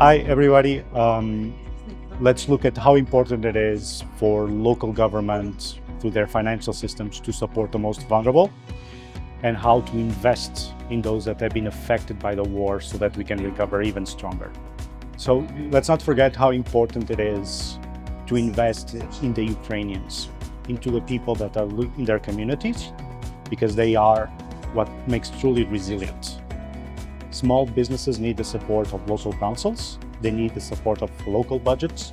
Hi, everybody. Um, let's look at how important it is for local governments through their financial systems to support the most vulnerable and how to invest in those that have been affected by the war so that we can recover even stronger. So let's not forget how important it is to invest in the Ukrainians, into the people that are in their communities, because they are what makes truly resilient. Small businesses need the support of local councils, they need the support of local budgets,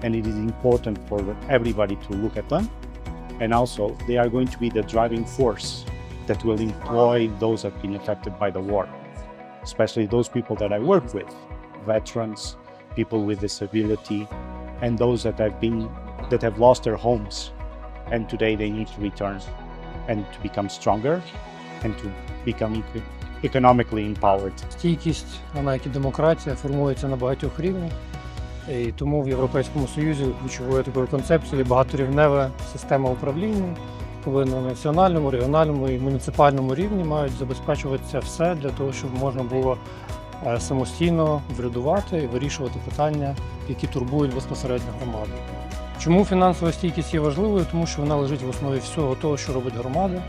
and it is important for everybody to look at them. And also, they are going to be the driving force that will employ those that have been affected by the war, especially those people that I work with veterans, people with disability, and those that have been that have lost their homes. And today they need to return and to become stronger and to become eco- economically empowered. Стійкість, вона як і демократія, формується на багатьох рівнях. І тому в Європейському Союзі ключовою такою концепцією багаторівнева система управління. Повинна на національному, регіональному і муніципальному рівні мають забезпечуватися все для того, щоб можна було е, самостійно врядувати і вирішувати питання, які турбують безпосередньо громаду. Чому фінансова стійкість є важливою? Тому що вона лежить в основі всього того, що робить громада.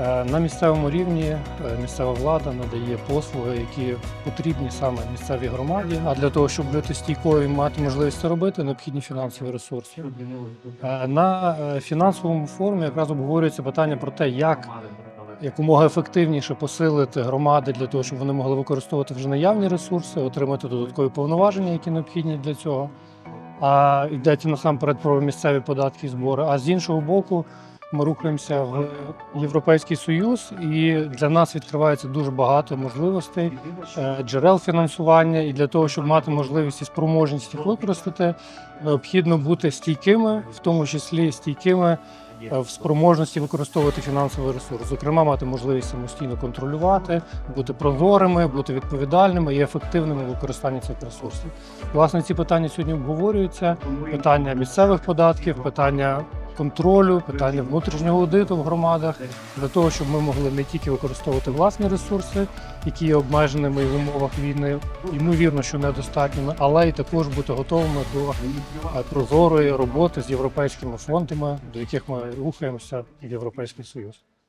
Е, На місцевому рівні е, місцева влада надає послуги, які потрібні саме місцевій громаді. А для того, щоб бути стійкою і мати можливість це робити, необхідні фінансові ресурси. Е, На фінансовому форумі якраз обговорюється питання про те, як якомога ефективніше посилити громади для того, щоб вони могли використовувати вже наявні ресурси, отримати додаткові повноваження, які необхідні для цього. А йдеться насамперед про місцеві податки і збори. А з іншого боку, ми рухаємося в Європейський Союз, і для нас відкривається дуже багато можливостей, е, джерел фінансування. І для того, щоб мати можливість і спроможність їх використати, необхідно бути стійкими, в тому числі стійкими е, в спроможності використовувати фінансовий ресурс, зокрема, мати можливість самостійно контролювати, бути прозорими, бути відповідальними і ефективними в використанні цих ресурсів. Власне, ці питання сьогодні обговорюються: питання місцевих податків, питання контролю, питання внутрішнього аудиту в громадах для того, щоб ми могли не тільки використовувати власні ресурси, які є обмеженими в умовах війни, ймовірно, що недостатніми, але й також бути готовими до е, прозорої роботи з європейськими фондами, до яких ми рухаємося в Європейський Союз.